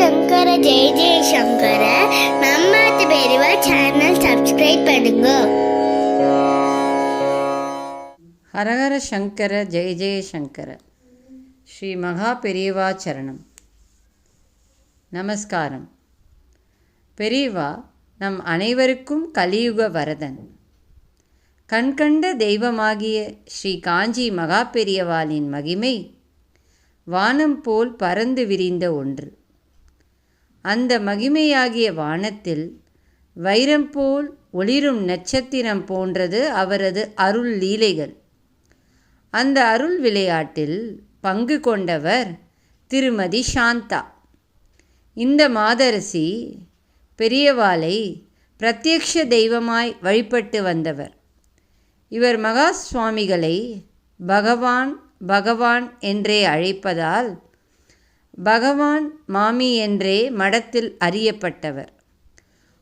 சங்கர ஜெய ஜெய சங்கர நம்மாத்து பெரியவா சேனல் சப்ஸ்கிரைப் பண்ணுங்க ஹரஹர சங்கர ஜெய ஜெய சங்கர ஸ்ரீ மகா பெரியவா சரணம் நமஸ்காரம் பெரியவா நம் அனைவருக்கும் கலியுக வரதன் கண்கண்ட தெய்வமாகிய ஸ்ரீ காஞ்சி மகா பெரியவாளின் மகிமை வானம் போல் பறந்து விரிந்த ஒன்று அந்த மகிமையாகிய வானத்தில் வைரம் போல் ஒளிரும் நட்சத்திரம் போன்றது அவரது அருள் லீலைகள். அந்த அருள் விளையாட்டில் பங்கு கொண்டவர் திருமதி சாந்தா. இந்த மாதரசி பெரியவாளை பிரத்யக்ஷ தெய்வமாய் வழிபட்டு வந்தவர். இவர் மகா சுவாமிகளை பகவான் பகவான் என்றே அழைப்பதால் பகவான் மாமி என்றே மடத்தில் அறியப்பட்டவர்.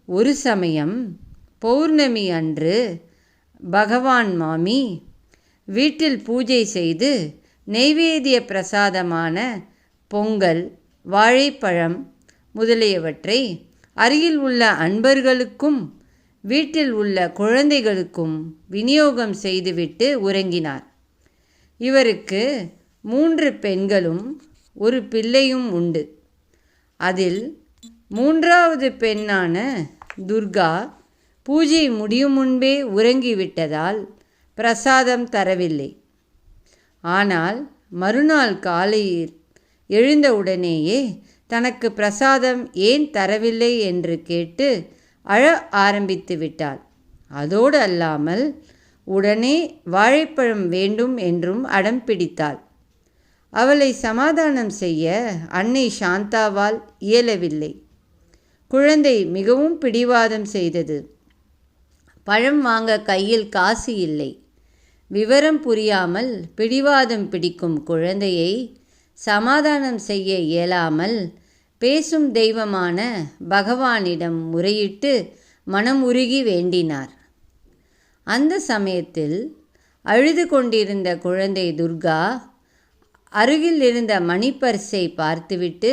ஒரு சமயம் பௌர்ணமி அன்று பகவான் மாமி வீட்டில் பூஜை செய்து நெய்வேதிய பிரசாதமான பொங்கல் வாழைப்பழம் முதலியவற்றை அருகில் உள்ள அன்பர்களுக்கும் வீட்டில் உள்ள குழந்தைகளுக்கும் விநியோகம் செய்துவிட்டு உறங்கினார். இவருக்கு மூன்று பெண்களும் ஒரு பிள்ளையும் உண்டு. அதில் மூன்றாவது பெண்ணான துர்கா பூஜை முடியும் முன்பே உறங்கிவிட்டதால் பிரசாதம் தரவில்லை. ஆனால் மறுநாள் காலையில் எழுந்தவுடனேயே தனக்கு பிரசாதம் ஏன் தரவில்லை என்று கேட்டு அழ ஆரம்பித்து விட்டாள். அதோடு அல்லாமல் உடனே வாழைப்பழம் வேண்டும் என்றும் அடம் பிடித்தாள். அவளை சமாதானம் செய்ய அன்னை சாந்தாவால் இயலவில்லை. குழந்தை மிகவும் பிடிவாதம் செய்தது. பழம் வாங்க கையில் காசு இல்லை. விவரம் புரியாமல் பிடிவாதம் பிடிக்கும் குழந்தையை சமாதானம் செய்ய இயலாமல் பேசும் தெய்வமான பகவானிடம் முறையிட்டு மனம் உருகி வேண்டினார். அந்த சமயத்தில் அழுது கொண்டிருந்த குழந்தை துர்கா அருகில் இருந்த மணிப்பர்ஸை பார்த்துவிட்டு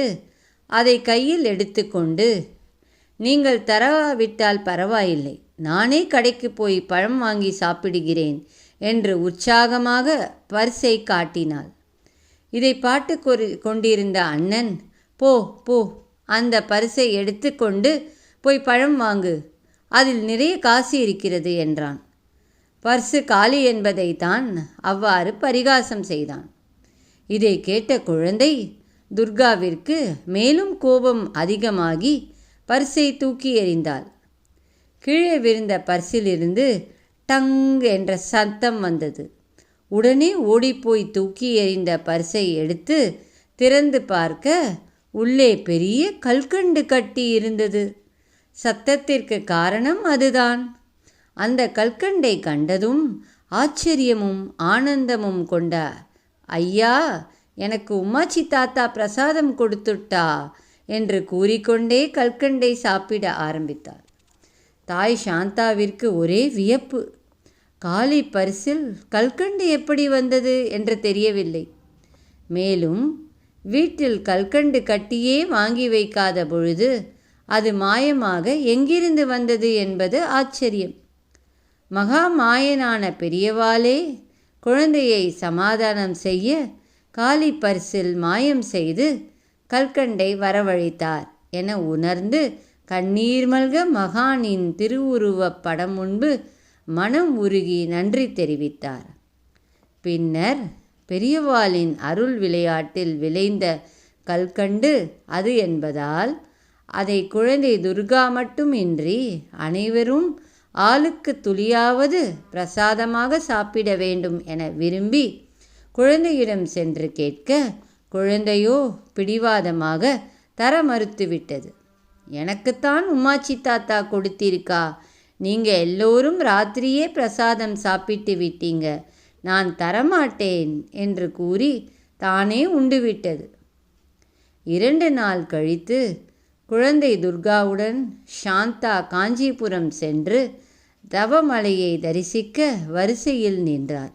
அதை கையில் எடுத்துக்கொண்டு நீங்கள் தரவிட்டால் பரவாயில்லை. நானே கடைக்கு போய் பழம் வாங்கி சாப்பிடுகிறேன் என்று உற்சாகமாக பர்ஸை காட்டினாள். இதை பாட்டு கொண்டிருந்த அண்ணன் போ போ. அந்த பரிசை எடுத்துக்கொண்டு போய் பழம் வாங்கு. அதில் நிறைய காசு இருக்கிறது என்றான். பர்சு காலி என்பதை தான் அவ்வாறு பரிகாசம் செய்தான். இதை கேட்ட குழந்தை துர்காவிற்கு மேலும் கோபம் அதிகமாகி பர்சை தூக்கி எறிந்தாள். கீழே விழுந்த பர்சிலிருந்து டங் என்ற சத்தம் வந்தது. உடனே ஓடிப்போய் தூக்கி எறிந்த பர்சை எடுத்து திறந்து பார்க்க உள்ளே பெரிய கல்கண்டு கட்டி இருந்தது. சத்தத்திற்கு காரணம் அதுதான். அந்த கல்கண்டை கண்டதும் ஆச்சரியமும் ஆனந்தமும் கொண்ட ஐயா எனக்கு உமாச்சி தாத்தா பிரசாதம் கொடுத்துட்டா என்று கூறிக்கொண்டே கல்கண்டை சாப்பிட ஆரம்பித்தார். தாய் சாந்தாவிற்கு ஒரே வியப்பு. காலி பரிசில் கல்கண்டு எப்படி வந்தது என்று தெரியவில்லை. மேலும் வீட்டில் கல்கண்டு கட்டியே வாங்கி வைக்காத பொழுது அது மாயமாக எங்கிருந்து வந்தது என்பது ஆச்சரியம். மகா மாயனான பெரியவாளே குழந்தையை சமாதானம் செய்ய காலி பரிசில் மாயம் செய்து கல்கண்டை வரவழைத்தார் என உணர்ந்து கண்ணீர் மல்க மகானின் திருவுருவப் படம் முன்பு மனம் உருகி நன்றி தெரிவித்தார். பின்னர் பெரியவாளின் அருள் விளையாட்டில் விளைந்த கல்கண்டு அது என்பதால் அதை குழந்தை துர்கா மட்டுமின்றி அனைவரும் ஆளுக்கு துளியாவது பிரசாதமாக சாப்பிட வேண்டும் என விரும்பி குழந்தையிடம் சென்று கேட்க குழந்தையோ பிடிவாதமாக தர மறுத்துவிட்டது. எனக்குத்தான் உமாச்சி தாத்தா கொடுத்திருக்கா. நீங்கள் எல்லோரும் ராத்திரியே பிரசாதம் சாப்பிட்டு விட்டீங்க. நான் தரமாட்டேன் என்று கூறி தானே உண்டுவிட்டது. இரண்டு நாள் கழித்து குழந்தை துர்காவுடன் சாந்தா காஞ்சிபுரம் சென்று தவமலையை தரிசிக்க வரிசையில் நின்றார்.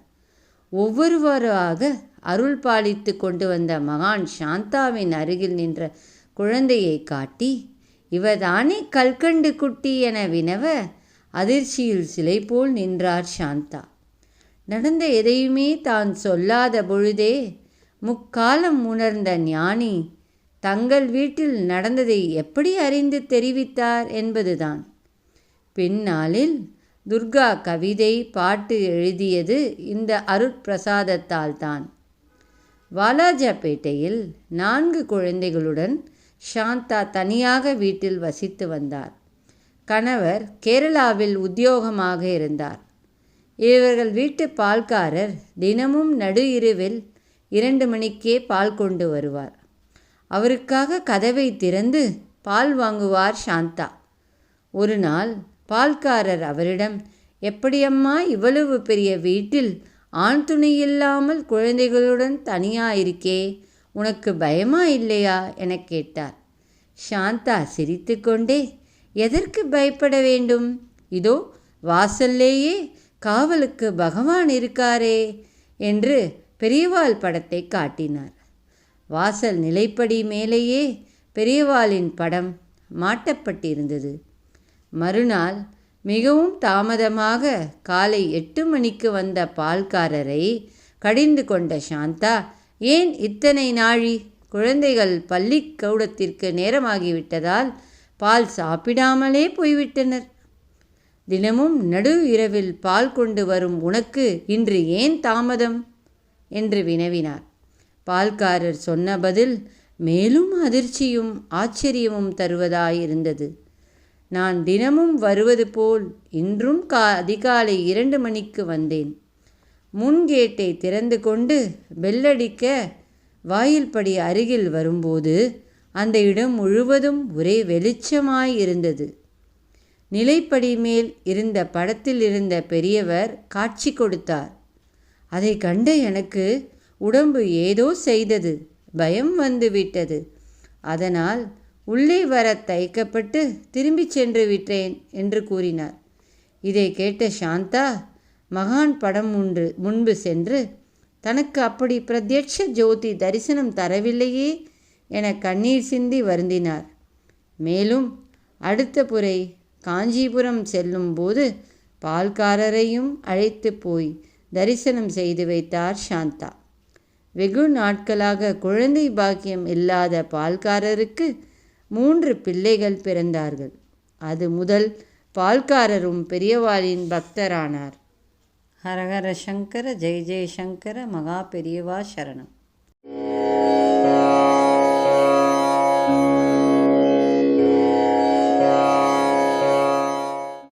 ஒவ்வொருவராக அருள் பாலித்து கொண்டு வந்த மகான் சாந்தாவின் அருகில் நின்ற குழந்தையை காட்டி இவதானே கல்கண்டு குட்டி என வினவ அதிர்ச்சியில் சிலை போல் நின்றார் சாந்தா. நடந்த எதையுமே தான் சொல்லாத பொழுதே முக்காலம் உணர்ந்த ஞானி தங்கள் வீட்டில் நடந்ததை எப்படி அறிந்து தெரிவித்தார் என்பதுதான். பின்னாளில் துர்கா கவிதை பாட்டு எழுதியது இந்த அருட்பிரசாதத்தால் தான் வாலாஜாபேட்டையில் நான்கு குழந்தைகளுடன் சாந்தா தனியாக வீட்டில் வசித்து வந்தார். கணவர் கேரளாவில் உத்தியோகமாக இருந்தார். இவர்கள் வீட்டு பால்காரர் தினமும் நடு இரவில் இரண்டு மணிக்கே பால் கொண்டு வருவார். அவருக்காக கதவை திறந்து பால் வாங்குவார் சாந்தா. ஒரு நாள் பால்காரர் அவரிடம் எப்படியம்மா இவ்வளவு பெரிய வீட்டில் ஆண் துணி இல்லாமல் குழந்தைகளுடன் தனியாயிருக்கே? உனக்கு பயமா இல்லையா? என கேட்டார். சாந்தா சிரித்துக்கொண்டே எதற்கு பயப்பட வேண்டும்? இதோ வாசல்லேயே காவலுக்கு பகவான் இருக்காரே என்று பெரியவாள் படத்தை காட்டினார். வாசல் நிலைப்படி மேலேயே பெரியவாளின் படம் மாட்டப்பட்டிருந்தது. மறுநாள் மிகவும் தாமதமாக காலை எட்டு மணிக்கு வந்த பால்காரரை கடிந்து கொண்ட சாந்தா ஏன் இத்தனை நாழி? குழந்தைகள் பள்ளிக்கூடத்திற்கு நேரமாகிவிட்டதால் பால் சாப்பிடாமலே போய்விட்டனர். தினமும் நடு இரவில் பால் கொண்டு வரும் உனக்கு இன்று ஏன் தாமதம் என்று வினவினார். பால்காரர் சொன்ன பதில் மேலும் அதிர்ச்சியும் ஆச்சரியமும் தருவதாயிருந்தது. நான் தினமும் வருவது போல் இன்றும் கா அதிகாலை இரண்டு மணிக்கு வந்தேன். முன் கேட்டை திறந்து கொண்டு பெல்லடிக்க வாயில்படி அருகில் வரும்போது அந்த இடம் முழுவதும் ஒரே வெளிச்சமாய் இருந்தது நிலைப்படி மேல் இருந்த படத்தில் இருந்த பெரியவர் காட்சி கொடுத்தார். அதை கண்ட எனக்கு உடம்பு ஏதோ செய்தது. பயம் வந்து விட்டது அதனால் உள்ளே வர தயக்கப்பட்டு திரும்பிச் சென்று விட்டேன் என்று கூறினார். இதை கேட்ட சாந்தா மகான் படம் முன்று முன்பு சென்று தனக்கு அப்படி பிரத்யட்ச ஜோதி தரிசனம் தரவில்லையே என கண்ணீர் சிந்தி வருந்தினார். மேலும் அடுத்த புரை காஞ்சிபுரம் செல்லும் போது பால்காரரையும் அழைத்து போய் தரிசனம் செய்து வைத்தார் சாந்தா. வெகு நாட்களாக குழந்தை பாக்கியம் இல்லாத பால்காரருக்கு மூன்று பிள்ளைகள் பிறந்தார்கள். அது முதல் பால்காரரும் பெரியவாளின் பக்தரானார். ஹரஹர சங்கர ஜெய ஜெயசங்கர மகா பெரியவா சரணம்.